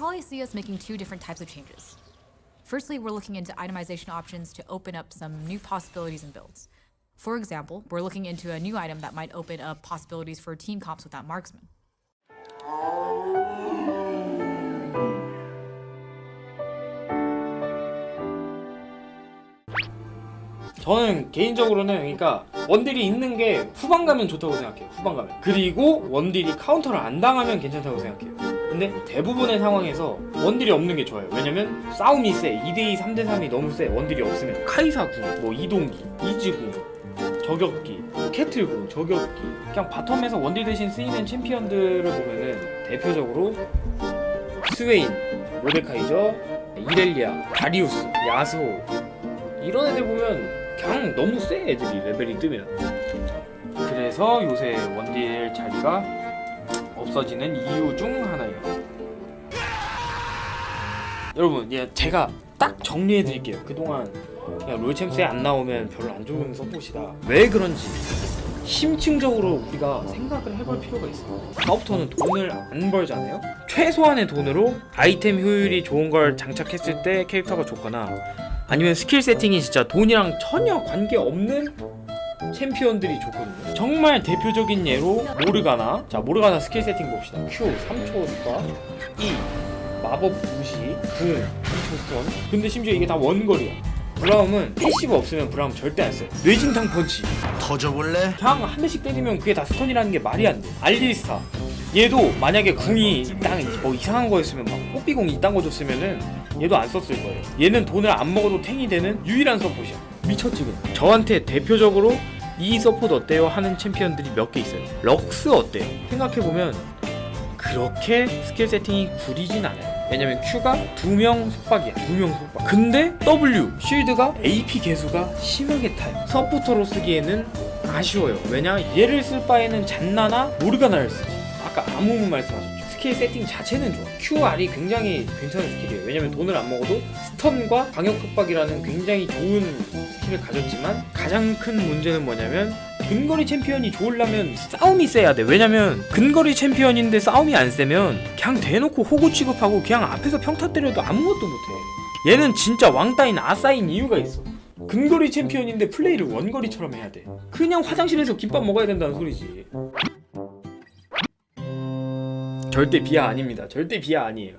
probably see us making two different types of changes. Firstly, we're looking into itemization options to open up some new possibilities in builds. For example, we're looking into a new item that might open up possibilities for team comps without marksman. 저는 개인적으로는 그러니까 원딜이 있는 게 후반 가면 좋다고 생각해요. 후반 가면. 그리고 원딜이 카운터를 안 당하면 괜찮다고 생각해요. 근데 대부분의 상황에서 원딜이 없는 게 좋아요. 왜냐면 싸움이 세. 2대2, 3대3이 너무 세. 원딜이 없으면 카이사궁, 뭐 이동기, 이지궁, 저격기, 캐틀궁, 저격기. 그냥 바텀에서 원딜 대신 쓰이는 챔피언들을 보면은 대표적으로 스웨인, 모데카이저, 이렐리아, 다리우스, 야스호 이런 애들 보면 그냥 너무 세 애들이 레벨이 뜨면 그래서 요새 원딜 자리가 없어지는 이유 중 하나예요. 여러분 예, 제가 딱 정리해 드릴게요. 그동안 그냥 롤챔스에 안 나오면 별로 안 좋은 서폿이다. 왜 그런지 심층적으로 우리가 생각을 해볼 필요가 있어요 사업부터는 돈을 안 벌잖아요. 최소한의 돈으로 아이템 효율이 좋은 걸 장착했을 때 캐릭터가 좋거나 아니면 스킬 세팅이 진짜 돈이랑 전혀 관계없는 챔피언들이 좋거든요. 정말 대표적인 예로 모르가나. 자, 모르가나 스킬 세팅 봅시다. Q 3초 효과, E 마법 무시, 궁 2초 스턴. 근데 심지어 이게 다 원거리야. 브라움은 패시브 없으면 브라움 절대 안 써. 뇌진탕 펀치. 터져볼래? 그냥 한 대씩 때리면 그게 다 스턴이라는 게 말이 안 돼. 알리스타. 얘도 만약에 궁이 딱뭐 이상한 거였으면 막 뽀삐궁 이딴 거 줬으면은 얘도 안 썼을 거예요. 얘는 돈을 안 먹어도 탱이 되는 유일한 서폿이야. 미쳤지 그냥. 저한테 대표적으로 이 서폿 어때요 하는 챔피언들이 몇 개 있어요. 럭스 어때요? 생각해 보면 그렇게 스킬 세팅이 구리진 않아요. 왜냐면 Q가 두 명 속박이야. 두 명 속박. 근데 W 쉴드가 AP 개수가 심하게 타요. 서포터로 쓰기에는 아쉬워요. 왜냐 얘를 쓸 바에는 잔나나 모르가나를 쓰지. 아까 아무무 말씀하셨죠. 스킬 세팅 자체는 좋아. QR이 굉장히 괜찮은 스킬이에요. 왜냐면 돈을 안 먹어도 스턴과 광역 속박이라는 굉장히 좋은 스킬을 가졌지만 가장 큰 문제는 뭐냐면 근거리 챔피언이 좋으려면 싸움이 세야 돼. 왜냐면 근거리 챔피언인데 싸움이 안 세면 그냥 대놓고 호구 취급하고 그냥 앞에서 평타 때려도 아무것도 못해. 얘는 진짜 왕따인 아싸인 이유가 있어. 근거리 챔피언인데 플레이를 원거리처럼 해야 돼. 그냥 화장실에서 김밥 먹어야 된다는 소리지. 절대 비하 아닙니다. 절대 비하 아니에요.